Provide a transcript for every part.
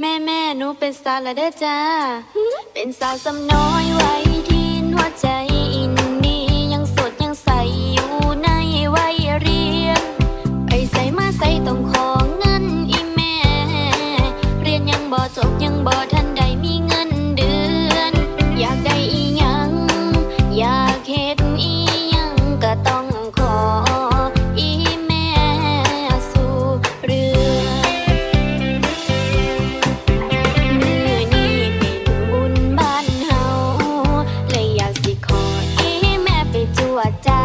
แม่แม่หนูเป็นสาวแล้วเด้อจ้า เป็นสาวสำน้อยไว้ที่หัวใจ what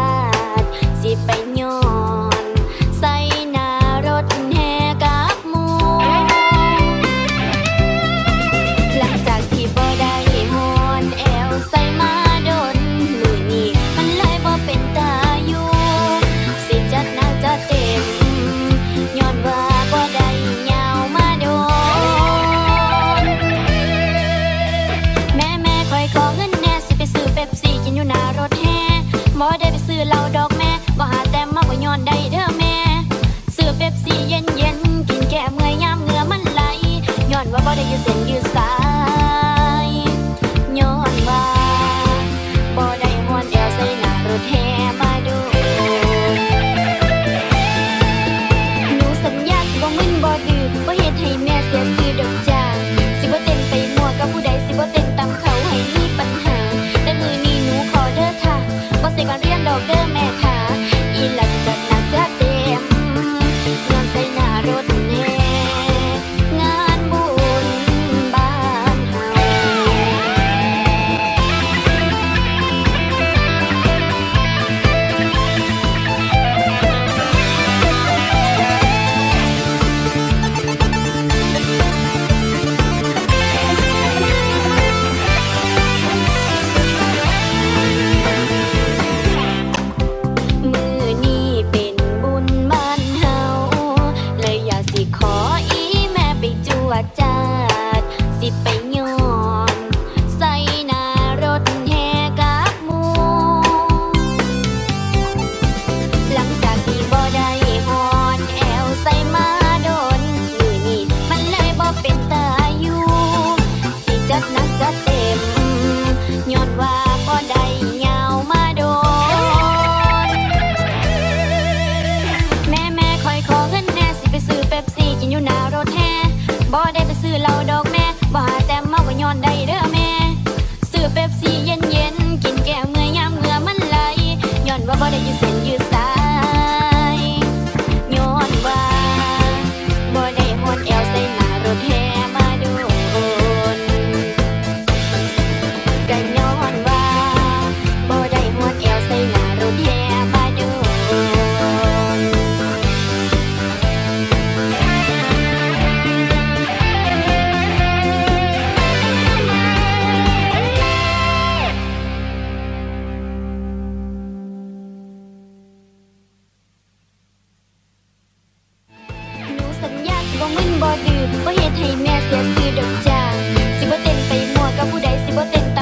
เอาดอกแม่บ่าแต่เมาก็ย้อนได้เด้อแม่ซื้อเป๊ปซี่เย็นๆกินแก้เมื่อยามเหงื่อมันไหลย้อนว่าบ่ได้ยืเส้นยืด บ่ดื้อบ่เฮ็ดให้แม่เสียซื่อดอกจ้าสิบ่เต้นไปมั่วกับผู้ใดสิบ่เต้น